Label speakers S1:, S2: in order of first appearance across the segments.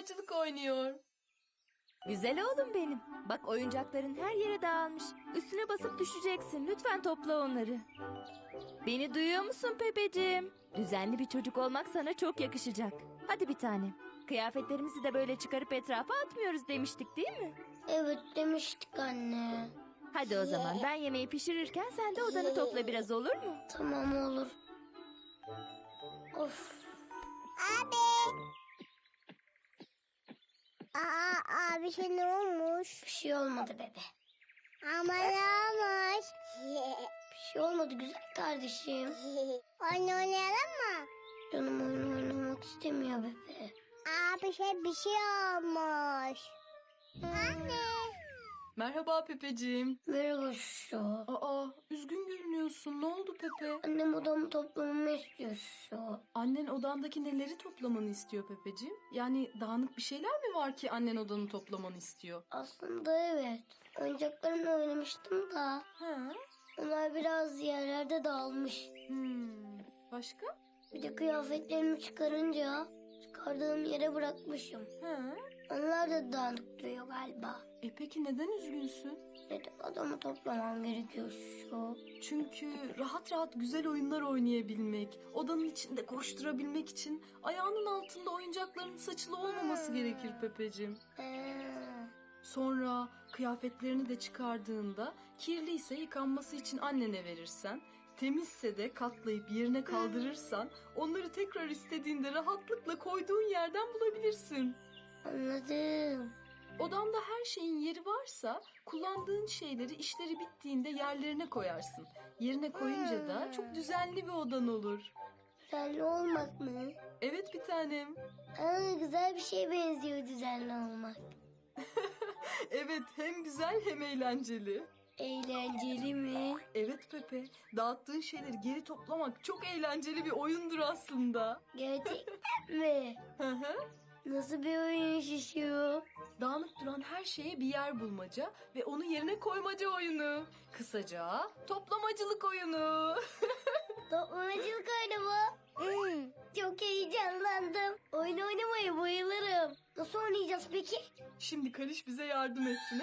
S1: toplamacılık oynuyor.
S2: Güzel oğlum benim. Bak oyuncakların her yere dağılmış. Üstüne basıp düşeceksin. Lütfen topla onları. Beni duyuyor musun Pepeciğim? Düzenli bir çocuk olmak sana çok yakışacak. Hadi bir tane. Kıyafetlerimizi de böyle çıkarıp etrafa atmıyoruz demiştik değil mi?
S3: Evet demiştik anne.
S2: Hadi o zaman ben yemeği pişirirken sen de odanı topla biraz olur mu?
S3: Tamam olur. Of.
S4: Aa abi şey ne olmuş?
S3: Bir şey olmadı bebe.
S4: Ama ne olmuş?
S3: Bir şey olmadı güzel kardeşim.
S4: Oyun oynayalım mı?
S3: Canım oyun oynamak istemiyor bebe.
S4: Abi şey bir şey olmuş. Anne.
S1: Merhaba Pepeciğim.
S3: Merhaba şu.
S1: Aa, üzgün görünüyorsun. Ne oldu Pepe?
S3: Annem odamı toplamamı istiyor şu.
S1: Annen odandaki neleri toplamanı istiyor Pepeciğim? Yani dağınık bir şeyler mi var ki annen odanı toplamanı istiyor?
S3: Aslında evet. Oyuncaklarımla oynamıştım da.
S1: Ha?
S3: Onlar biraz yerlerde dağılmış.
S1: Hmm. Başka?
S3: Bir de kıyafetlerimi çıkarınca çıkardığım yere bırakmışım.
S1: Ha?
S3: Onlar da dağınık duruyor galiba.
S1: E peki neden üzgünsün?
S3: Neden adamı toplamam gerekiyor şu?
S1: Çünkü rahat rahat güzel oyunlar oynayabilmek, odanın içinde koşturabilmek için ayağının altında oyuncakların saçılı olmaması gerekir Pepeciğim.
S3: Ee,
S1: Sonra kıyafetlerini de çıkardığında kirliyse yıkanması için annene verirsen, temizse de katlayıp yerine kaldırırsan onları tekrar istediğinde rahatlıkla koyduğun yerden bulabilirsin.
S3: Anladım.
S1: Odanda her şeyin yeri varsa kullandığın şeyleri işleri bittiğinde yerlerine koyarsın. Yerine koyunca da çok düzenli bir odan olur.
S3: Düzenli olmak mı?
S1: Evet bir tanem.
S3: Aa, güzel bir şeye benziyor düzenli olmak.
S1: Evet hem güzel hem eğlenceli.
S3: Eğlenceli mi?
S1: Evet Pepe, dağıttığın şeyleri geri toplamak çok eğlenceli bir oyundur aslında.
S3: Gerçekten mi?
S1: Hı hı.
S3: Nasıl bir oyun şişiyor?
S1: Dağınık duran her şeye bir yer bulmaca ve onu yerine koymaca oyunu. Kısaca toplamacılık oyunu.
S3: Toplamacılık oyunu mu?
S4: Hmm.
S3: Çok heyecanlandım. Oyun oynamaya bayılırım. Nasıl oynayacağız peki?
S1: Şimdi Kaliş bize yardım etsin.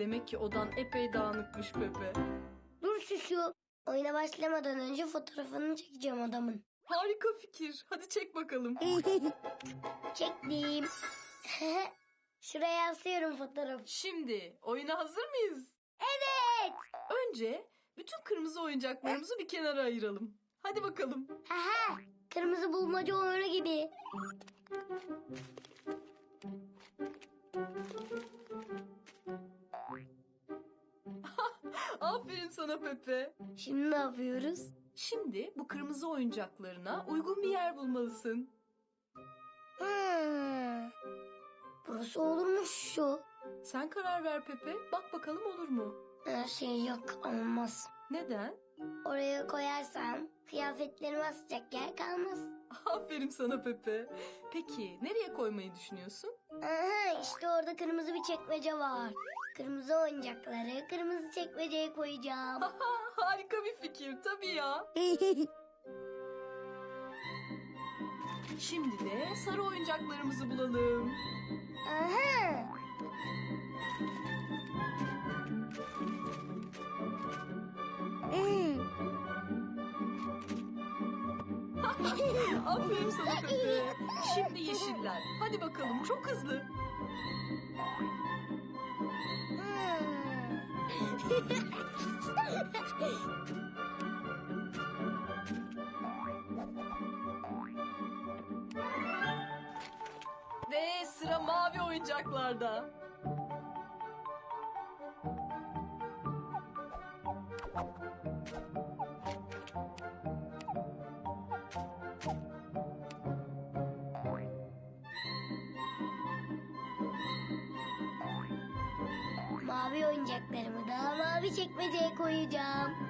S1: demek ki odan epey dağınıkmış Pepe.
S3: Dur şu. Oyuna başlamadan önce fotoğrafını çekeceğim adamın.
S1: Harika fikir. Hadi çek bakalım.
S3: Çektim. Şuraya asıyorum fotoğrafı.
S1: Şimdi oyuna hazır mıyız?
S3: Evet.
S1: Önce bütün kırmızı oyuncaklarımızı bir kenara ayıralım. Hadi bakalım.
S3: Aha, kırmızı bulmaca oyunu gibi.
S1: Aferin sana Pepe.
S3: Şimdi ne yapıyoruz?
S1: Şimdi bu kırmızı oyuncaklarına uygun bir yer bulmalısın.
S3: Hmm. Burası olurmuş şu.
S1: Sen karar ver Pepe. Bak bakalım olur mu?
S3: Her şey yok olmaz.
S1: Neden?
S3: Oraya koyarsam kıyafetlerimi asacak yer kalmaz.
S1: Aferin sana Pepe. Peki nereye koymayı düşünüyorsun?
S3: Aha işte orada kırmızı bir çekmece var. Kırmızı oyuncakları kırmızı çekmeceye koyacağım.
S1: Harika bir fikir tabii ya. Şimdi de sarı oyuncaklarımızı bulalım.
S3: Aha.
S4: Hmm.
S1: Aferin sana köpeğe. Şimdi yeşiller. Hadi bakalım çok hızlı. Ve sıra mavi oyuncaklarda.
S3: Mavi oyuncaklarımı da mavi çekmeceye koyacağım.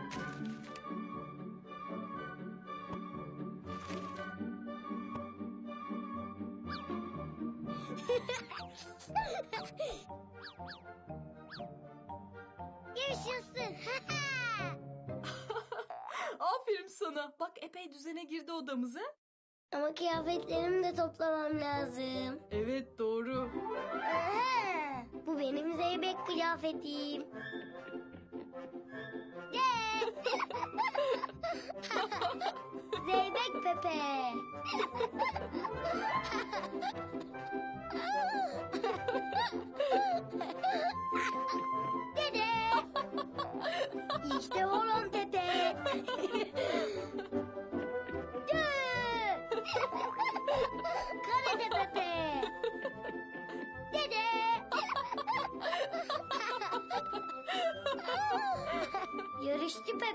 S4: Yaşasın.
S1: Aferin sana. Bak epey düzene girdi odamıza.
S3: Ama kıyafetlerimi de toplamam lazım.
S1: Evet doğru.
S3: Aha, bu benim zeybek kıyafetim. Zeybek Pepe. Dede. İşte horon Pepe.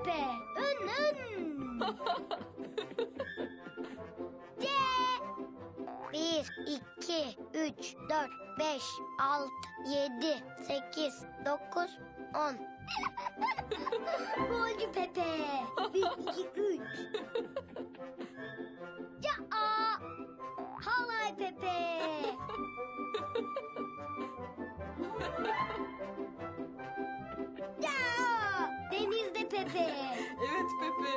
S3: Pepe. Ön ön. C. Bir, iki, üç, dört, beş, altı, yedi, sekiz, dokuz, on. Golcü Pepe. Bir, iki, üç. Ca. Halay Pepe. Pepe.
S1: Evet Pepe.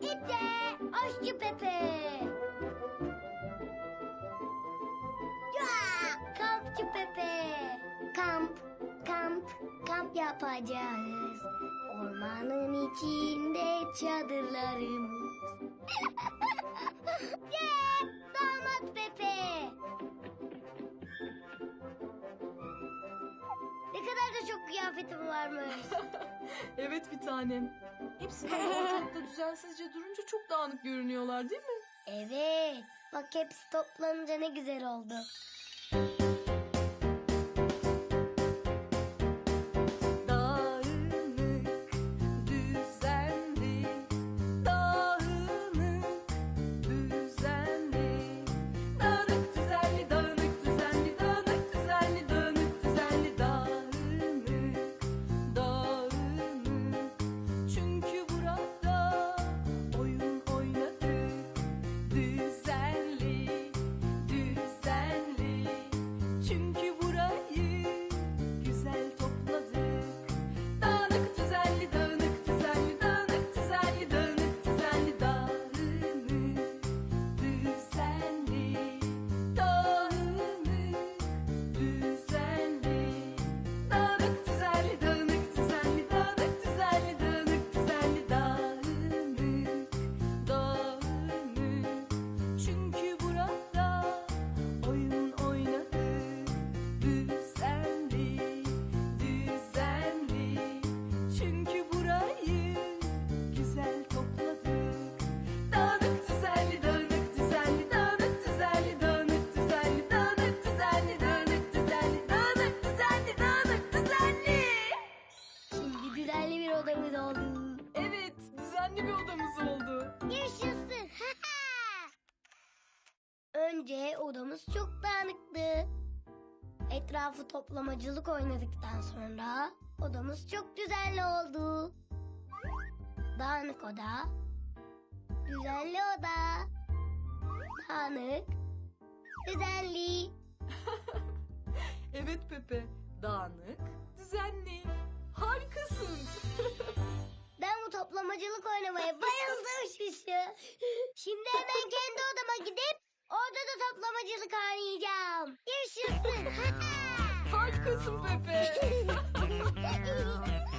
S3: Gide aşçı Pepe. Ya! Kampçı Pepe. Kamp, kamp, kamp yapacağız. Ormanın içinde çadırlarımız. ya! Damat Pepe. Ne kadar da çok kıyafetim varmış.
S1: Evet bir tanem. Hepsi böyle ortalıkta düzensizce durunca çok dağınık görünüyorlar değil mi?
S3: Evet. Bak hepsi toplanınca ne güzel oldu. Etrafı toplamacılık oynadıktan sonra odamız çok düzenli oldu. Dağınık oda, düzenli oda, dağınık, düzenli.
S1: Evet Pepe, dağınık, düzenli. Harikasın.
S3: Ben bu toplamacılık oynamaya bayıldım şişi. Şimdi hemen kendi odama gidip orada da toplamacılık oynayacağım. Yaşasın.
S1: kızım bebe.